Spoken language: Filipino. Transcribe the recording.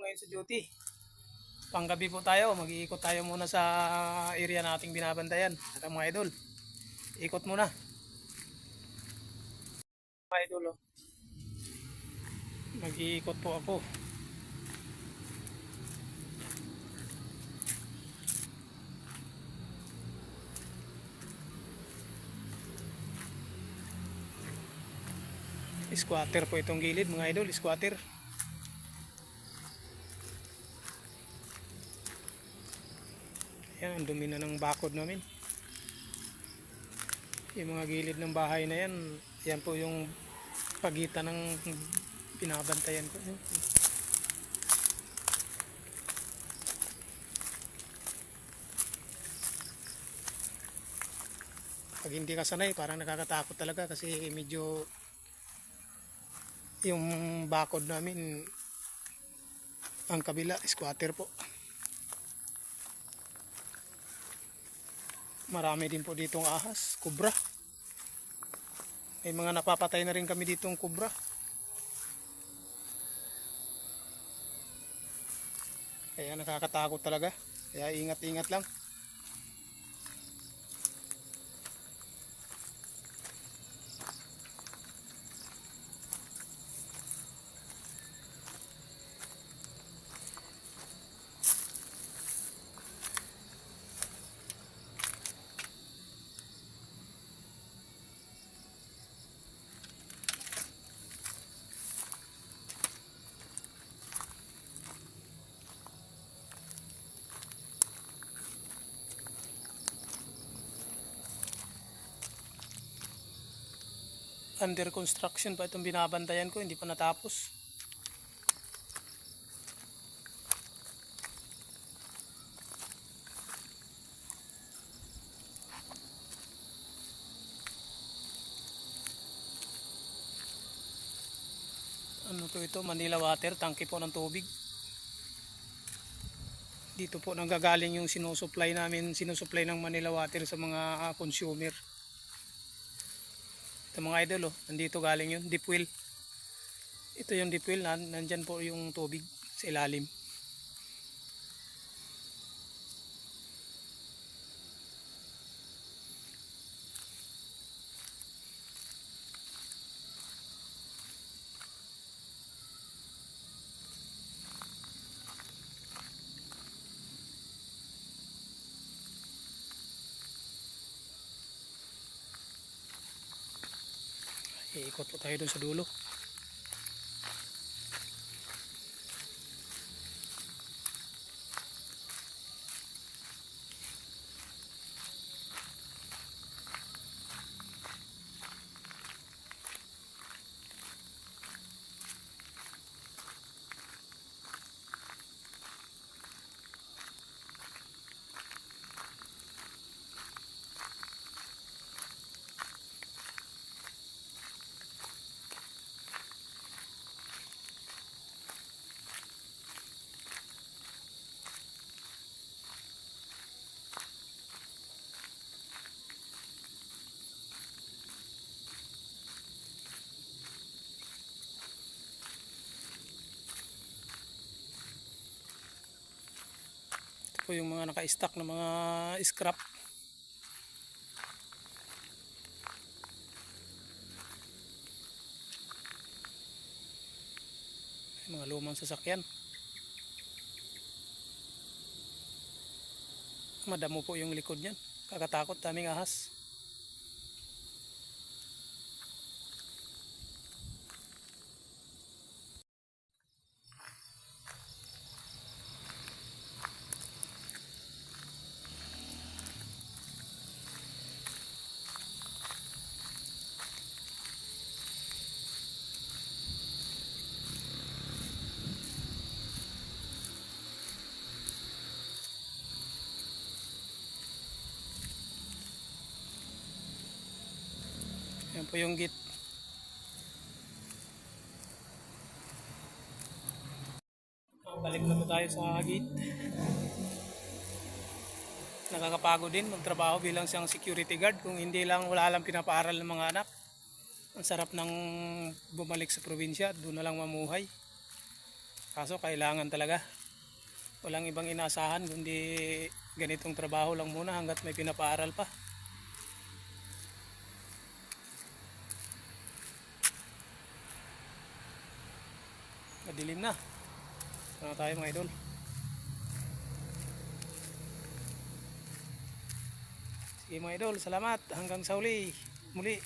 ngayon sa duty. Panggabi po tayo, mag-iikot tayo muna sa area nating binabantayan. At mga idol, ikot muna. Mga idol, oh. mag-iikot po ako. Squatter po itong gilid mga idol, squatter. Yan, ang dumi na ng bakod namin. Yung mga gilid ng bahay na yan, yan po yung pagitan ng pinabantayan ko. Pag hindi ka sanay, parang nakakatakot talaga kasi medyo yung bakod namin ang kabila, squatter po. Marami din po ditong ahas, kubra. May mga napapatay na rin kami ditong kubra. Kaya nakakatakot talaga. Kaya ingat-ingat lang. Under construction pa itong binabantayan ko, hindi pa natapos. Ano to ito? Manila Water, tangke po ng tubig. Dito po nanggagaling yung sinusupply namin, sinusupply ng Manila Water sa mga ah, consumer. Ito mga idol, oh, nandito galing yun, deep well. Ito yung deep well, nan nandyan po yung tubig sa ilalim. Iikot po tayo dun sa dulo. Po yung mga naka-stack na mga scrap. Mga lumang sasakyan. Madamo po yung likod niyan. Kakatakot, daming ahas. Yan po yung gate. Balik na po tayo sa gate. Nakakapagod din magtrabaho bilang siyang security guard kung hindi lang wala lang pinapaaral ng mga anak. Ang sarap ng bumalik sa probinsya doon na lang mamuhay. Kaso kailangan talaga. Walang ibang inaasahan kundi ganitong trabaho lang muna hanggat may pinapaaral pa. Madilim na. Ano tayo mga idol? Sige mga idol, salamat. Hanggang sa uli. Muli.